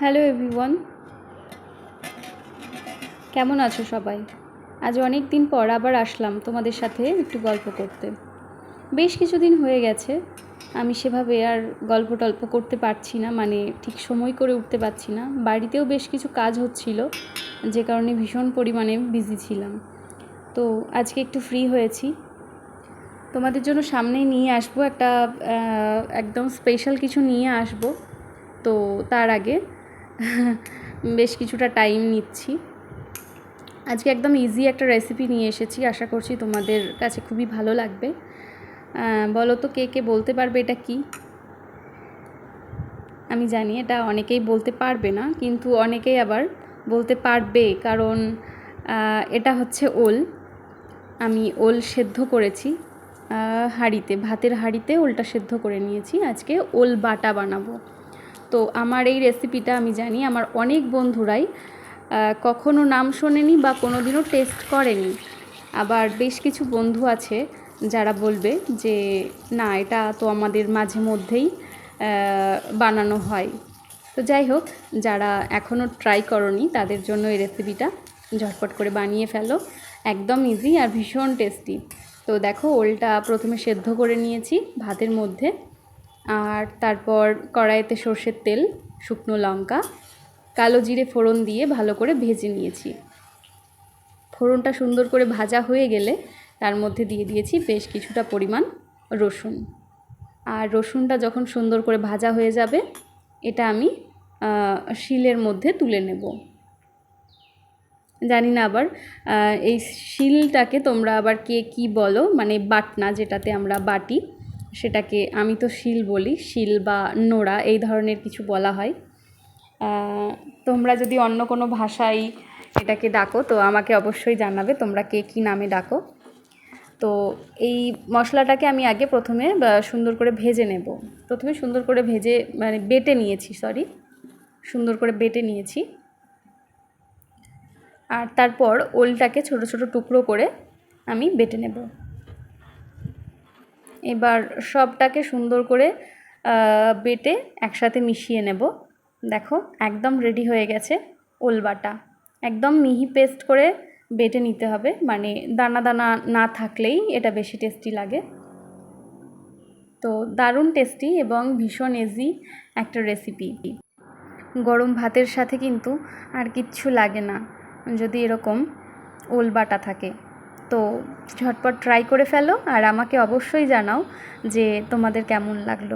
Hello everyone কেমন আছো সবাই? আজ অনেক দিন পর আবার আসলাম তোমাদের সাথে একটু গল্প করতে। বেশ কিছুদিন হয়ে গেছে। আমি সেভাবে আর গল্প টল্প করতে পারছি না মানে ঠিক সময় করে উঠতে পারছি না। বাড়িতেও বেশ কিছু কাজ হচ্ছিল, যে কারণে ভীষণ পরিমাণে বিজি ছিলাম। তো আজকে একটু ফ্রি হয়েছি। তোমাদের জন্য সামনেই নিয়ে আসব একটা একদম স্পেশাল কিছু নিয়ে আসব। তো তার আগে বেশ কিছুটা টাইম নিচ্ছি। আজকে একদম ইজি একটা রেসিপি নিয়ে এসেছি, আশা করছি তোমাদের কাছে খুবই ভালো লাগবে। বলো তো কে কে বলতে পারবে এটা কি? আমি জানি এটা অনেকেই বলতে পারবে না, কিন্তু অনেকেই আবার বলতে পারবে, কারণ এটা হচ্ছে ওল। আমি ওল সেদ্ধ করেছি হাঁড়িতে, ভাতের হাঁড়িতে ওলটা সেদ্ধ করে নিয়েছি। আজকে ওল বাটা বানাবো। তো আমার এই রেসিপিটা আমি জানি, আমার অনেক বন্ধুরাই কখনো নাম শোনেনি বা কোনো দিনও টেস্ট করেনি। আবার বেশ কিছু বন্ধু আছে যারা বলবে যে, না, এটা তো আমাদের মাঝে মধ্যেই বানানো হয়। তো যাই হোক, যারা এখনও ট্রাই করনি, তাদের জন্য এই রেসিপিটা ঝটপট করে বানিয়ে ফেলো। একদম ইজি আর ভীষণ টেস্টি তো দেখো, ওলটা প্রথমে সেদ্ধ করে নিয়েছি ভাতের মধ্যে। আর তারপর কড়াইতে সর্ষের তেল, শুকনো লঙ্কা, কালো জিরে ফোড়ন দিয়ে ভালো করে ভেজে নিয়েছি। ফোড়নটা সুন্দর করে ভাজা হয়ে গেলে তার মধ্যে দিয়ে দিয়েছি বেশ কিছুটা পরিমাণ রসুন। আর রসুনটা যখন সুন্দর করে ভাজা হয়ে যাবে, এটা আমি শিলের মধ্যে তুলে নেব। জানি না আবার এই শিলটাকে তোমরা আবার কে কি বলো মানে বাটনা যেটাতে আমরা বাটি সেটাকে আমি তো শিল বলি, শিল বা নোড়া এই ধরনের কিছু বলা হয়। তোমরা যদি অন্য কোনো ভাষায় এটাকে ডাকো, তো আমাকে অবশ্যই জানাবে তোমরা কে কী নামে ডাকো। তো এই মশলাটাকে আমি আগে প্রথমে সুন্দর করে ভেজে নেব। প্রথমে সুন্দর করে ভেজে মানে বেটে নিয়েছি সরি সুন্দর করে বেটে নিয়েছি। আর তারপর ওলটাকে ছোট ছোট টুকরো করে আমি বেটে নেব। এবার সবটাকে সুন্দর করে বেটে একসাথে মিশিয়ে নেব। দেখো, একদম রেডি হয়ে গেছে ওলবাটা। একদম মিহি পেস্ট করে বেটে নিতে হবে। মানে দানা দানা না থাকলেই এটা বেশি টেস্টি লাগে। তো দারুণ টেস্টি এবং ভীষণ ইজি একটা রেসিপি গরম ভাতের সাথে কিন্তু আর কিচ্ছু লাগে না। যদি এরকম ওলবাটা থাকে। তো ঝটপট ট্রাই করে ফেলো আর আমাকে অবশ্যই জানাও যে তোমাদের কেমন লাগল।